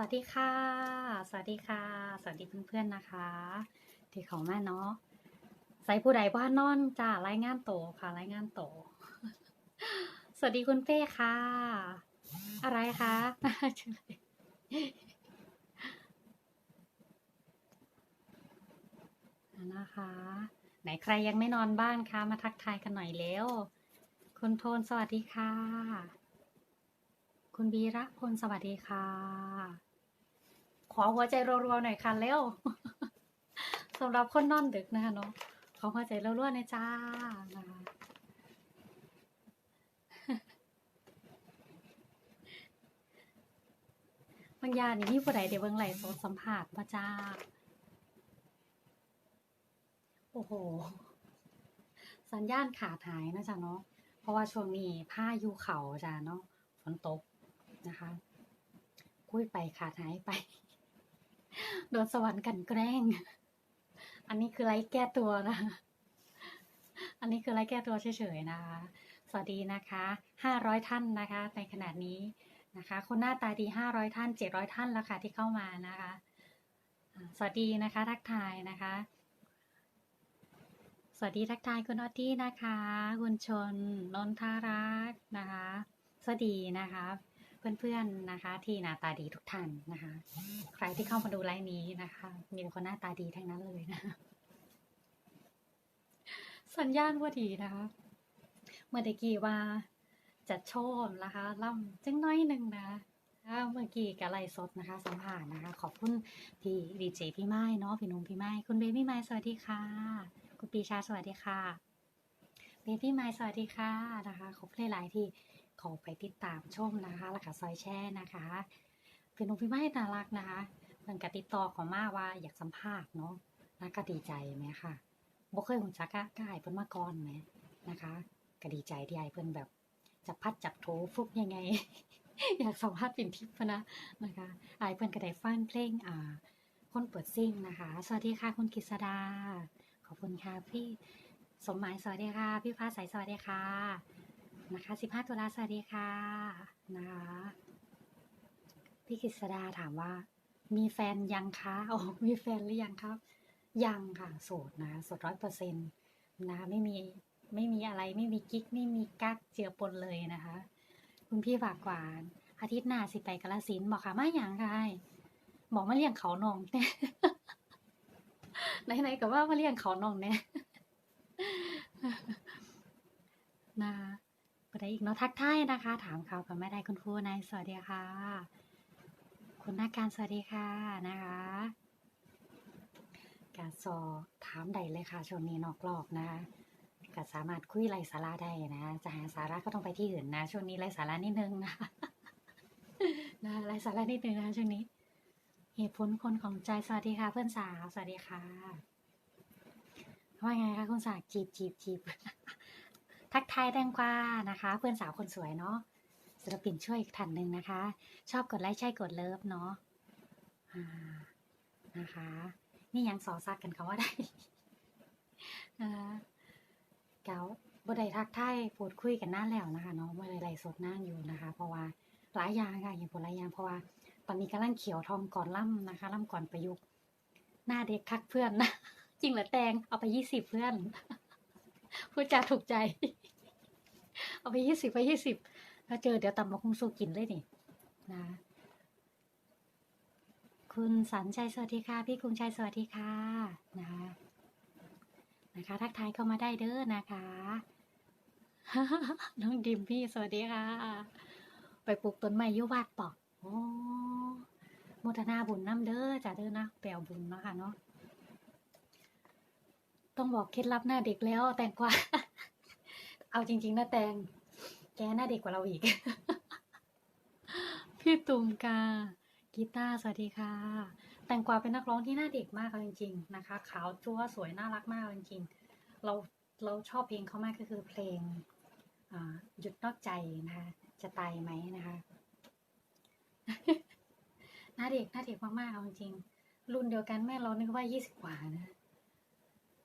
วัสดีค่ะ สวัสดีค่ะ สวัสดีเพื่อนๆนะคะ ที่เขามาเนาะใส่ผู้ใดว่านอนจ้ารายงานโตค่ะ รายงานโต สวัสดีคุณเป้ค่ะ อะไรคะนะคะ ไหนใครยังไม่นอนบ้านคะ มาทักทายกันหน่อยเร็วคุณโทนสวัสดีค่ะ คุณบีระพลสวัสดีค่ะ อหัวใจรัวๆหน่อยค่ะเร็วสำหรับคนนอนดึกนะคะเนาะขอหัวใจรัวๆหน่อยจ้านะคะบางยานี่มีผู้ใดเดี๋ยวเบิ่งไหลฟ์สดสัมผัสมาจ้า โอ้โห สัญญาณขาดหายนะจ๊ะเนาะ เพราะว่าช่วงนี้ผ้าอยู่เขาจ้ะเนาะฝนตกนะคะ คุยไปขาดหายไป โดนสวรรค์กันแกล้ง อันนี้คือไร้แก้ตัวนะ อันนี้คือไร้แก้ตัวเฉยๆนะคะ สวัสดีนะคะห้าร้อยท่านนะคะ ในขณะนี้นะคะ คนหน้าตาดีห้าร้อยท่านเจ็ดร้อยท่านแล้วค่ะที่เข้ามานะคะ สวัสดีนะคะ ทักทายนะคะ สวัสดีทักทายคุณออตตี้นะคะ คุณชน นนทารักษ์นะคะ สวัสดีนะคะ เพื่อนๆนะคะ ที่หน้าตาดีทุกท่านนะคะ ใครที่เข้ามาดูไลฟ์นี้นะคะมีแต่คนหน้าตาดีทั้งนั้นเลยนะ สัญญาณว่าดีนะคะ เมื่อกี้ว่าจะโชว์นะคะล่ำจังน้อยหนึ่งนะเมื่อกี้กับไลฟ์สดนะคะ สัมภาษณ์นะคะ ขอบคุณพี่ดีเจพี่ไม้เนาะพี่หนุ่มพี่ไม้คุณเบบี้ไม้สวัสดีค่ะ คุณปีชาสวัสดีค่ะเบบี้ไม้สวัสดีค่ะนะคะขอบคุณหลายๆที่ ขอไปติดตามชมนะคะแล้วก็ซอยแช่นะคะพี่หนุ่มพี่ไม้น่ารักนะคะเพิ่นกติดต่อของมาว่าอยากสัมภาษณ์เนาะนะก็ดีใจไหมค่ะบ่เคยหุ่นจักกะกายเพิ่นมาก่อนไหมนะคะก็ดีใจที่ไอเพิ่นแบบจับพัดจับโถฟุกยังไง อยากสัมภาษณ์เป็นทิพย์นะนะคะไอเพิ่นก็ได้ฟังเพลงอ่าคนเปิดซิ่งนะคะ สวัสดีค่ะคุณกฤษดา ขอบคุณค่ะพี่สมหมายสวัสดีค่ะ พี่ฟ้าใสสวัสดีค่ะ นะคะ 15 ตุลาสวัสดีค่ะนะคะพี่กฤษดาถามว่า มีแฟนยังคะโอ้มีแฟนหรือยังครับ ยังค่ะโสดนะโสดร้อยเปอร์เซ็นต์นะไม่มีไม่มีอะไรไม่มีกิ๊กไม่มีกักเจือปนเลยนะคะ คุณพี่ฝากกวานอาทิตย์หน้าสิไปกาลสินบอกค่ะมาอย่างไรบอกมาเลี้ยงเขานองแน่ไหนๆก็ว่ามาเลี้ยงเขานองแน่นะ ได้อีกเนาะทักทายนะคะ ถามข่าวกับแม่ได้คุณครูนายสวัสดีค่ะ คุณนากการสวัสดีค่ะนะคะการสอบถามใดเลยค่ะช่วงนี้นอกรอบนะคะก็สามารถคุยไรสาระได้นะจะหาสาระก็ต้องไปที่อื่นนะช่วงนี้ไรสาระนิดนึงนะนะไรสาระนิดนึงนะช่วงนี้ เหตุผลคนของใจสวัสดีค่ะ เพื่อนสาวสวัสดีค่ะว่าไงคะคุณสาวจีบจีบจีบ ทักทายแตงกวานะคะ เพื่อนสาวคนสวยเนาะศิลปินช่วยอีกท่านหนึ่งนะคะ ชอบกดไลค์ใช่กดเลิฟเนาะนะคะ นี่ยังสอซักกันเขาว่าได้เกาบไดทักทายพูดคุยกันนานแล้วนะคะเนาะเมื่อไรไลฟ์สดนานอยู่นะคะ เพราะว่าหลายอย่างค่ะอย่างผลหลายอย่างเพราะว่าตอนนี้กำลังเขียวทองก่อนล่ำนะคะล่ำก่อนประยุกต์หน้าเด็กคักเพื่อนนะจริงเหรอแตงเอาไปยี่สิบเพื่อน พูดจาถูกใจ เอาไปยี่สิบไปยี่สิบถ้าเจอเดี๋ยวตำมาคงสูกินเลยนี่นะ คุณสันชัยสวัสดีค่ะ พี่กรุงชัยสวัสดีค่ะนะคะนะคะ ทักทายเข้ามาได้เด้อนะคะน้องดิมพี่สวัสดีค่ะ ไปปลูกต้นไม้ยุวัดปอกโอ้โมทนาบุญน้ำเด้อจ้าเด้อนะแปลวบุญเนาะค่ะเนาะ ต้องบอกเคล็ดลับหน้าเด็กแล้ว แตงกวาเอาจริง ๆนะแตง แกหน้าเด็กกว่าเราอีก พี่ตุงกากีตาร์สวัสดีค่ะ แตงกวาเป็นนักร้องที่หน้าเด็กมากจริง ๆ นะคะ ขาวจั๊วสวยน่ารักมากจริงๆ เราเราชอบเพลงเขามากก็คือเพลงหยุดนอกใจนะคะ จะตายไหมนะคะหน้าเด็กหน้าเด็กมากๆเอาจริงๆรุ่นเดียวกันแม่เรานึกว่ายี่สิบกว่านะ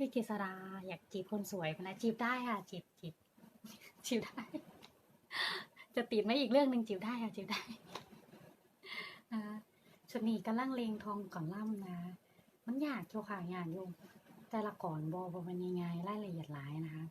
พี่กฤษดาอยากจีบคนสวยนะจีบได้ค่ะ จีบจีบจีบได้ จะติดไหมอีกเรื่องหนึ่งจีบได้ค่ะจีบได้นะคะชุดนี้กำลังเลงทองก่อนล่ำนะ มันยากโยค่ะยากโยมแต่ละก่อนบอบมันยังไงรายละเอียดหลายนะคะ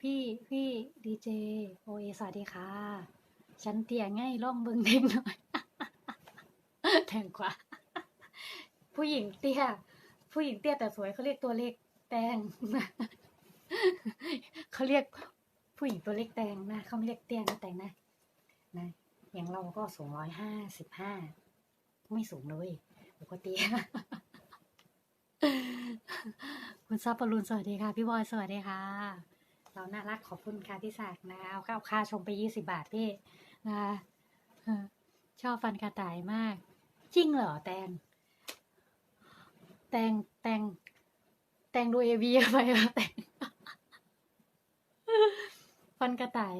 พี่พี่ดีเจโอเอสวัสดีค่ะ ฉันเตียง่ายล่องเบิงเด็กหน่อยแทงกว่า ผู้หญิงเตี้ย ผู้หญิงเตี้ยแต่สวยเขาเรียกตัวเล็กแตงเขาเรียกผู้หญิงตัวเล็กแตงนะเขาไม่เรียกเตี้ยนะแตงนะนะอย่างเราก็สูงร้อยห้าสิบห้าไม่สูงเลยปกติคุณซับปรุนสวัสดีค่ะ พี่บอยสวัสดีค่ะ เราน่ารักขอบคุณค่ะพี่ศักนะเอาข้าวค่าชมไปยี่สิบาทพี่นะชอบฟันกระต่ายมาก จริงเหรอแตง แตงแตงแตงดูเอวีไปแตงฟันกระต่าย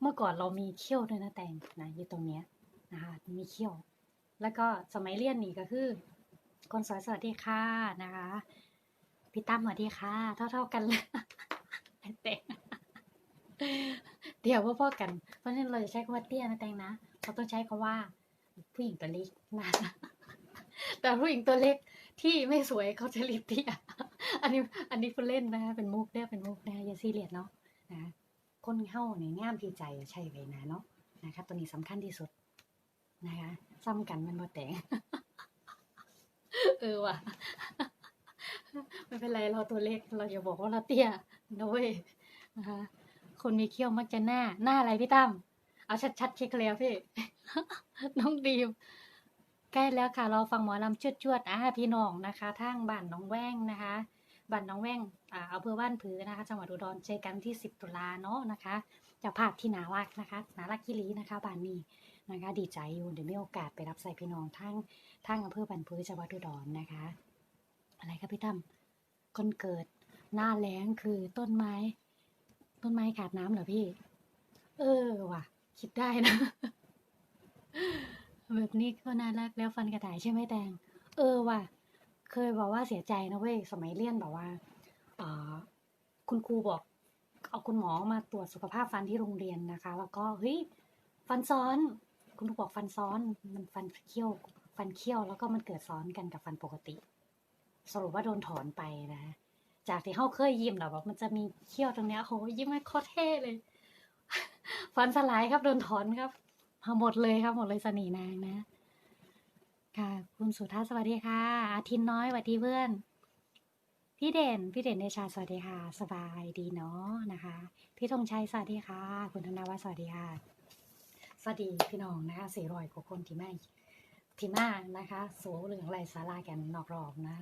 เมื่อก่อนเรามีเขี้ยวด้วยนะแตงนะอยู่ตรงเนี้ยนะคะมีเขี้ยว แล้วก็สมัยเรียนนี่ก็คือ คนสวยสวัสดีค่ะนะคะพี่ตั้มสวัสดีค่ะ เท่าเท่าๆกันเลยแตงเดี๋ยวพ่อๆกัน เพราะฉะนั้นเราจะใช้คำว่าเตี้ยนะแตงนะเราต้องใช้คำว่า ผู้หญิงตัวเล็กนะแต่ผู้หญิงตัวเล็ก ที่ไม่สวยเขาจะรียกเตี้ยอันนี้อันนี้พูดเล่นนะคะเป็นมุกเด้อเป็นมุกนะอย่าซีเรียสเนาะนะคนเฮาเนี่ยงามที่ใจใช่ไว้นะเนาะนะคะตัวนี้สำคัญที่สุดนะคะซ้ำกันมันบ่แต่งเออว่ะไม่เป็นไรเราตัวเล็กเราอย่าบอกว่าเราเตี้ยนะเว้ยนะคะคนมีเขี้ยวมักจะหน้าหน้าอะไรพี่ตั้มเอาชัดๆเช็คแล้วพี่น้องดีม ใกล้แล้วค่ะเราฟังหมอลำจวดจวดๆอ่าพี่น้องนะคะทางบ้านน้องแว้งนะคะบ้านน้องแว้งอ่าอำเภอบ้านผือนะคะ จังหวัดอุดรเจอกันที่ 10 ตุลาเนาะนะคะจะภาพที่นารักนะคะนารักกิลีนะคะบ้านนี้นะคะ ดีใจอยู่เดี๋ยวมีโอกาสไปรับใส่พี่น้องทางทางอำเภอบ้านผือจังหวัดอุดรนะคะ อะไรครับพี่ตั้มคนเกิดหน้าแล้งคือต้นไม้ ต้นไม้ขาดน้ำเหรอพี่ เออว่ะ คิดได้นะ แบบนี้ก็น่ารักแล้วฟันกระต่ายใช่ไหมแตง เออว่ะ เคยบอกว่าเสียใจนะเว้ย สมัยเรียนแบบว่าอ่าคุณครูบอก เอาคุณหมอมาตรวจสุขภาพฟันที่โรงเรียนนะคะ แล้วก็เฮ้ยฟันซ้อน คุณครูบอกฟันซ้อน มันฟันเคี้ยว ฟันเคี้ยวแล้วก็มันเกิดซ้อนกันกับฟันปกติ สรุปว่าโดนถอนไปนะจากที่เขาเคยยิ้มแบบว่ามันจะมีเขี้ยวตรงเนี้ยโหยิ้มไม่โคตรเท่เลย ฟันสลายครับโดนถอนครับ หมดเลยครับหมดเลยสนีนางนะ ค่ะ คุณสุทัศน์สวัสดีค่ะ อาทินน้อยสวัสดีเพื่อน พี่เด่น พี่เด่นเดชาสวัสดีค่ะ สบายดีเนาะนะคะ พี่ธงชัยสวัสดีค่ะ คุณธนวัฒน์สวัสดีค่ะ สวัสดีพี่น้องนะคะสี่ร้อยกว่าคนที่มาที่มานะคะสูเหลืองไรสาราแกนนอกรอบนะ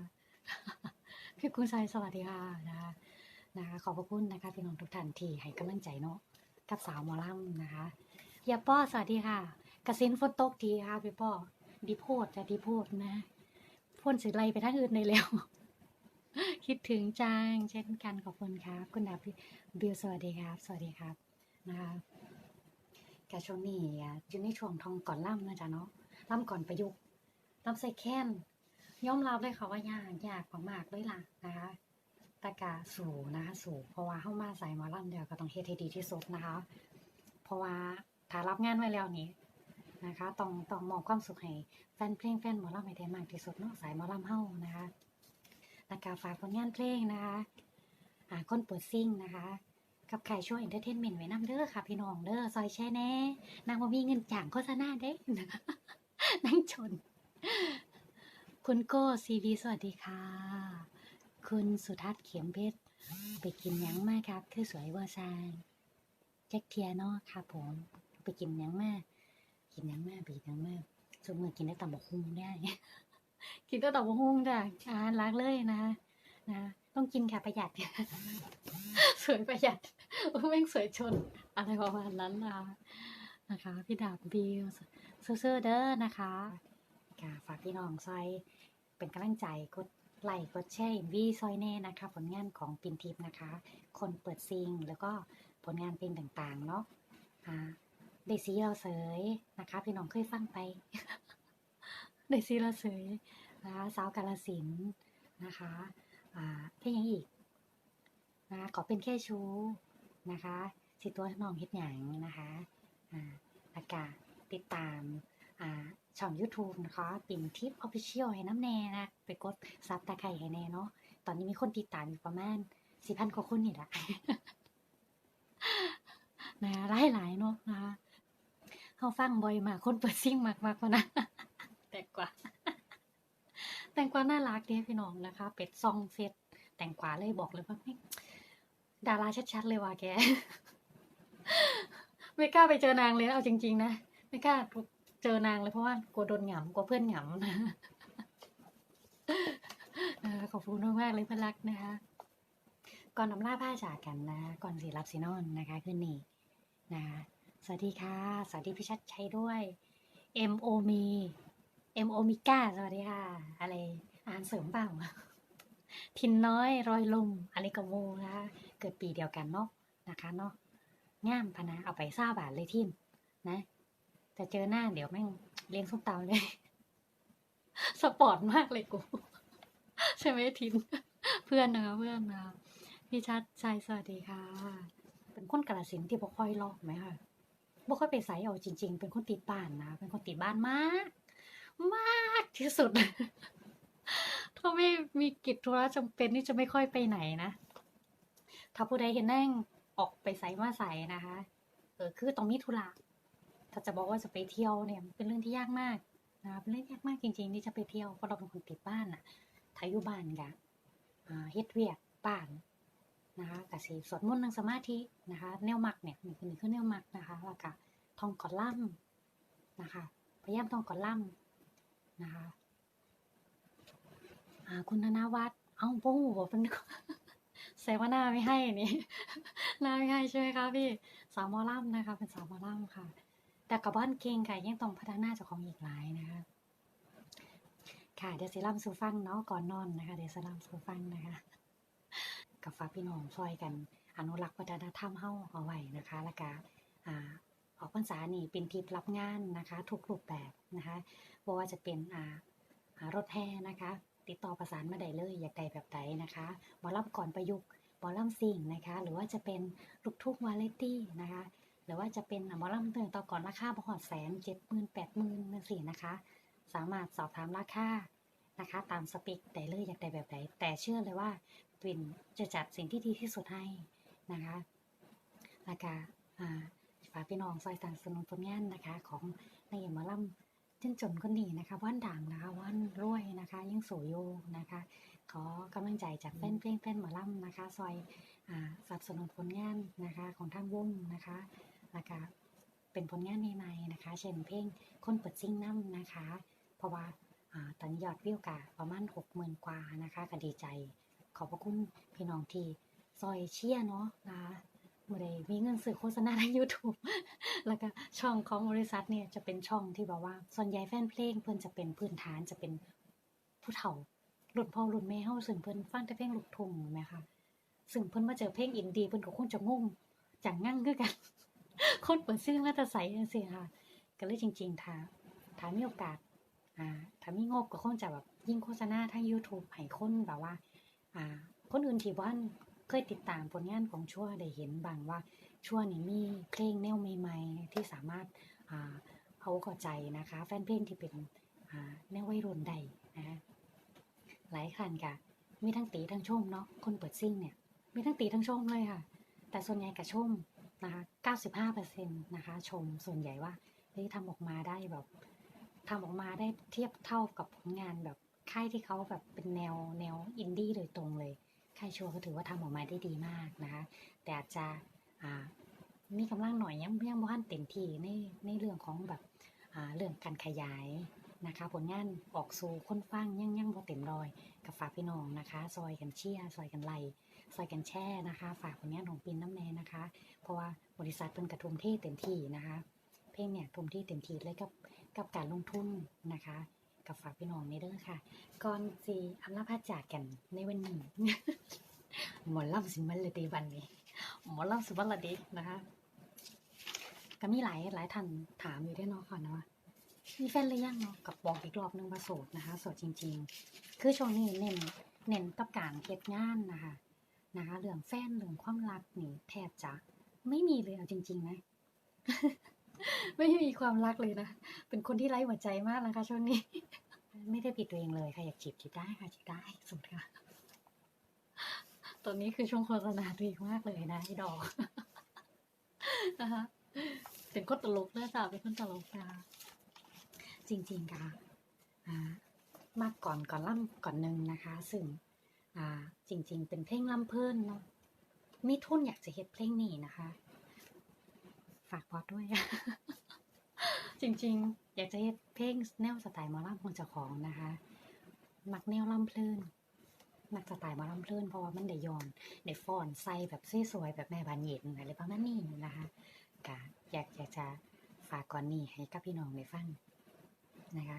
พี่คุณชัยสวัสดีค่ะนะคะนะคะ ขอบพระคุณนะคะพี่น้องทุกท่านที่ให้กำลังใจเนาะกับสาวมอลำนะคะ ยาป้อสวัสดีค่ะ กระสินฝนตกทีค่ะพี่ป้อดีโพดจะดีโพดนะพ่นสิไลไปทางอื่นเลยแล้ว คิดถึงจังเช่นกันขอบคุณครับ คุณดาพี่บิวสวัสดีครับ สวัสดีครับนะคะกะช่วงนี้อ่ยู่ในช่วงทองก่อนล่ำนะจ๊ะเนาะล่ำก่อนประยุกต์ล่ำใส่แค้นยอมรับเลยค่ะว่ายากยากมากๆเลยล่ะนะคะต่กะสู่นะคะสู่เพราะว่าเข้ามาใส่หมาล่ำเดียวก็ต้องเฮ็ดให้ดีที่สุดนะคะ เพราะว่า ถ้ารับงานไว้แล้วนี่นะคะต้องต้องมอบความสุขให้แฟนเพลงแฟนหมอลำให้ได้มากที่สุดเนาะสายหมอลำเฮานะคะแล้วก็ฝากผลงานเพลงนะคะอ่าคนเปิดซิ่งนะคะกับไข่ช่วยเอนเตอร์เทนเมนต์ไว้นำเด้อค่ะ พี่น้องเด้อซอยแช่แน่นางบ่มีเงินจ้างโฆษณาเด้นั่งชน คุณโก้ซีวีสวัสดีค่ะ คุณสุทัศน์เขียมเพชรไปกินยังมากครับ คือสวยเวอร์ซานแจ็คเทียเนาะครับผม ไปกินยังมากกินยังมากไปกินยังมากสมมือกินได้ตำบักหุ่งได้ กินได้ตำบักหุ่งจ้ะอาหารรักเลยนะคะนะต้องกินค่ะประหยัดสวยประหยัดแม่งสวยชน อะไรประมาณนั้นนะคะนะคะ พี่ดาบบิวซื่อเด้อนะคะค่ะฝากพี่น้องซอยเป็นกำลังใจกดไลค์กดแชร์วีซอยแน่นะคะ ผลงานของปินทิพย์นะคะ คนเปิดซิงแล้วก็ผลงานเพลงต่างๆ เนาะอ่า เดซีเราเสยนะคะ พี่น้องเคยฟังไปเดซีเราเสยนะคะสาวกาลสินนะคะอ่าเพลงหยังอีกนะคะขอเป็นแค่ชู้นะคะสิตัวน้องเฮ็ดหยังนะคะอ่าอากาศติดตามอ่าช่อง YouTube นะคะปิ่นทิปออฟฟิเชียลให้น้ำแน่นะไปกดซับตะไคร้ให้แน่เนาะตอนนี้มีคนติดตามอยู่ประมาณสี่พันกว่าคนนี่แหละนะหลายหลายๆเนาะนะคะ เขาฟังบ่อยมากคนเปิดซิ่งมากมากกว่านะแต่กว่า แต่งกวาน่ารักเนี่ยพี่น้องนะคะ เป็ดซองเซตแต่งกวาเลยบอกเลยว่าไม่ดาราชัดๆเลยว่ะแก ไม่กล้าไปเจอนางเลยนะเอาจริง ๆ นะไม่กล้าเจอนางเลยเพราะว่ากลัวโดนหงำกลัวเพื่อนหงำนะเออขอบคุณมากๆเลยเพื่อนรักนะคะก่อนนำล่าผ้าจากกันนะ ก่อนสีรับสีนอนนะคะคืนนี้นะ สวัสดีค่ะ สวัสดีพี่ชัดชัยด้วย M O มี M O มิก้าสวัสดีค่ะ อะไรอ่านเสริมเปล่าทินน้อยรอยลมอะไรกับโมนะคะเกิดปีเดียวกันเนาะนะคะเนาะงามพนะเอาไปซ่าบาทเลยทิมนะแต่เจอหน้าเดี๋ยวแม่งเลี้ยงส้มตำเลย สปอร์ตมากเลยกู ใช่ไหมทินเพื่อนนะเพื่อนนะพี่ชัดชัยสวัสดีค่ะ เป็นคนกระสินที่บ่ค่อยลอกไหมคะ บ่ค่อยไปไสเอาจริง ๆ เป็นคนติดบ้านนะ เป็นคนติดบ้านมาก มากที่สุด ถ้าไม่มีกิจธุระจำเป็นนี่จะไม่ค่อยไปไหนนะ ถ้าผู้ใดเห็นนั่งออกไปไสมาไสนะคะ เออคือต้องมีธุระ ถ้าจะบอกว่าจะไปเที่ยวเนี่ยเป็นเรื่องที่ยากมากนะเป็นเรื่องยากมากจริงๆที่จะไปเที่ยวเพราะเราเป็นคนติดบ้านน่ะถ้าอยู่บ้านกะเฮ็ดเวียกบ้าน นะคะกะสิสวดมนต์นั่งสมาธินะคะ แนวมักเนี่ยนี่คือนี่คือแนวมักนะคะแล้วก็ทองกอดล่ำนะคะพยายามทองกอดล่ำนะคะคุณธนวัฒน์เอ้าโป้บอกเป็นแสดงว่าหน้าไม่ให้นี่หน้าไม่ให้ใช่ไหมคะพี่สาวมอล่ำนะคะ เป็นสาวมอล่ำค่ะ แต่กับบ้านเก่งค่ะยังต้องพัฒนาเจ้าของอีกหลายนะคะ ค่ะเดี๋ยวสิล่ำสูฟังเนาะก่อนนอนนะคะเดี๋ยวสิล่ำสูฟังนะคะ กับฝาพี่น้องช่วยกัน อนุรักษ์วัฒนธรรมเฮ้าเอาไว้นะคะแล้วก็อ่าอกพรรษานี่เป็นทริปรับงานนะคะทุกรูปแบบนะคะบ่ว่าจะเป็นรถแห่นะคะ ติดต่อประสานมาได้เลยอยากได้แบบใดนะคะหมอลำก่อนประยุกต์หมอลำซิ่งนะคะ หรือว่าจะเป็นลูกทุ่งวาเลตี้นะคะหรือว่าจะเป็นหมอลำเตือนต่อก่อนราคาบหอดแสนเจ็ดหมื่นแปดหมื่นนั่นสินะคะ สามารถสอบถามราคานะคะ ตามสเปคได้เลยอยากได้แบบไหนแต่เชื่อเลยว่า วินจะจัดสิ่งที่ดีที่สุดให้นะคะแล้วก็อ่าฝากพี่น้องซอยต่างสนุนผลงานนะคะ ของในหมอลำเช่นจนคนนี้นะคะว่านด่างนะคะว่านรวยนะคะยังสวยอยู่นะคะ ขอกำลังใจจากแฟนเพลงแฟนหมอลำนะคะซอยอ่าสนับสนุนผลงานนะคะของทางวงนะคะแล้วก็เป็นผลงานใหม่ๆนะคะ เช่นเพลงคนเปิดซิงน้ำนะคะ เพราะว่าอ่าตอนนี้ยอดวิวกะประมาณหกหมื่นกว่านะคะก็ดีใจข อบพระคุณพี่น้องที่ซอยเชียเนาะนะคะเมื่อใดมีเงินซื้อโฆษณาใน YouTube แล้วก็ช่องของบริษัทเนี่ยจะเป็นช่องที่แบบว่า ส่วนใหญ่แฟนเพลงเพิ่นจะเป็นพื้นฐานจะเป็นผู้เฒ่ารุ่นพ่อรุ่นแม่เฮาซึ่งเพิ่นฟังแต่เพลงลูกทุ่งแม่ค่ะซึ่งเพิ่นมาเจอเพลงอินดี้เพิ่นก็คงจะงงจังงั่งคือกัน คนเปิดซื้อมาแต่ใสจังซี่ค่ะ ก็เลยจริงๆถ้าถ้ามีโอกาสอ่าถ้ามีงบก็คงจะแบบยิ่งโฆษณาทาง YouTube ให้คนแบบว่า อ่าคนอื่นที่ว่านเคยติดตามผลงานของชั่วได้เห็นบางว่าชั่วนี่มีเพลงแนวใหม่ ๆ ที่สามารถอ่าเอาข้าใจนะคะ แฟนเพลงที่เป็นอ่าแนววัยรุ่นใดนะคะหลายคันกะมีทั้งตีทั้งชมเนาะคนเปิดซิ่งเนี่ยมีทั้งตีทั้งชมเลยค่ะ แต่ส่วนใหญ่กับชมนะคะ95%นะคะชมส่วนใหญ่ว่าเฮ้ยทำออกมาได้แบบทำออกมาได้เทียบเท่ากับผลงานแบบ ค่ายที่เขาแบบเป็นแนวแนวอินดี้โดยตรงเลยค่ายชัวร์ก็ถือว่าทำออกมาได้ดีมากนะคะ แต่อาจจะมีกำลังหน่อยยังยังบ่ทันเต็มที่ในในเรื่องของแบบเรื่องการขยายนะคะ ผลงานออกสู่คนฟังยังยังบ่เต็มรอยกับฝากพี่น้องนะคะ ซอยกันเชียซอยกันไล่ซอยกันแช่นะคะ ฝากผลงานของปินน้ำแน่นะคะ เพราะว่าบริษัทเป็นกระทุมเท่เต็มที่นะคะ เพลงเนี่ยทุ่มที่เต็มที่เลยกับกับการลงทุนนะคะ กับฝากพี่น้องในเด้อค่ะ ก่อนสีอำลาพาจากกันในวันนี้หมอลำสิมันเลยดีวันนี้หมอลำสิมันละดีนะคะก็มีหลายหลายท่านถามอยู่ด้วยเนาะค่ะเนามีแฟนหรือยังเนาะกับบอกอีกรอบนึงว่าโสดนะคะโสดจริง ๆ คือช่วงนี้เน้นเน้นกับการเฮ็ดงานนะคะนะคะเรื่องแฟนเรื่องความรักนี่แทบจะไม่มีเลยเอาจริงๆนะ ไม่มีความรักเลยนะ เป็นคนที่ไร้หัวใจมากนะคะช่วงนี้ ไม่ได้ปิดตัวเองเลยใครอยากจีบจีบได้ค่ะจีบได้สุดค่ะตอนนี้คือช่วงโฆษณาตัวเองมากเลยนะไอ้ดอกนะคะเป็นคนตลกนะจ๊ะเป็นคนตลกนะคะจริงๆค่ะอ่ามากก่อนก่อนล่ำก่อนหนึ่งนะคะ ซึ่งอ่าจริง ๆ เป็นเพลงล่ำเพิ่นเนาะมีทุนอยากจะเฮ็ดเพลงนี้นะคะ ฝากบอสด้วย จริงๆ อยากจะเฮ็ดเพลงแนวสไตล์มอลำของเจ้าของนะคะ มักแนวล่ำเพลินมักสไตล์มอลล่ำเพลินเพราะว่ามันได้ยอนได้ฟอนใส่แบบสวยๆแบบแม่บานเย็นอะไรประมาณนี้นะคะก็อยากอยากจะฝากก่อนนี้ให้กับพี่น้องได้ฟังนะคะ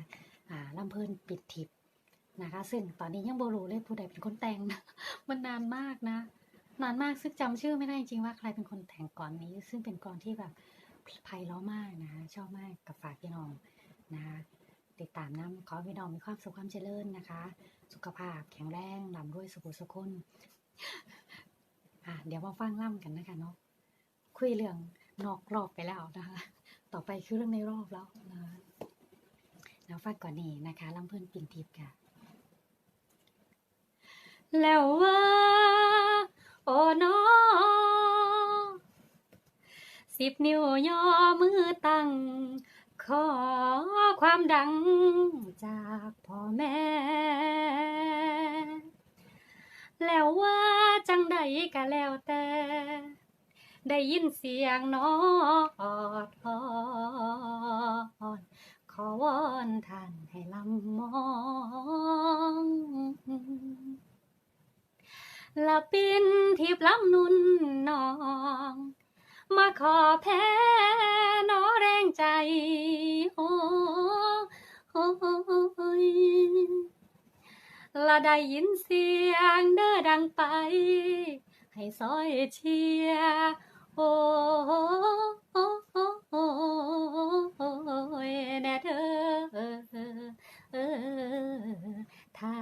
อ่าลำเพลินปิดทิปนะคะ ซึ่งตอนนี้ยังบรูเลยผู้ใดเป็นคนแต่งนะมันนานมากนะ นานมากซึ่งจำชื่อไม่ได้จริงๆว่าใครเป็นคนแต่งก่อนนี้ ซึ่งเป็นกรที่แบบไพเราะมากนะชอบมากกับฝากพี่น้องนะติดตามน้ำขอพี่น้องมีความสุขความเจริญนะคะ สุขภาพแข็งแรงลำด้วยสุขสุขคนอะเดี๋ยวมาฟังล่ำกันนะคะเนาะคุยเรื่องนอกรอบไปแล้วนะคะ ต่อไปคือเรื่องในรอบแล้วนะคะแล้วฟังก่อนนี้นะคะลำเพลินปิ่นทิพย์ค่ะ แล้วว่า สิบนิ้วย่อมือตั้ง ขอความดังจากพ่อแม่ แล้วว่าจังใดก็แล้วแต่ ได้ยินเสียงน้ออดออนขอวอนท่านให้ลำมองละปินทิพลำนุนน้อง มาขอแพ้นอแรงใจโอ้โอ้ยละได้ยินเสียงเด้อดังไป ให้ซอยเชียร์โอ้โอ้โอ้โอ้ยแน่เธอเออถ้า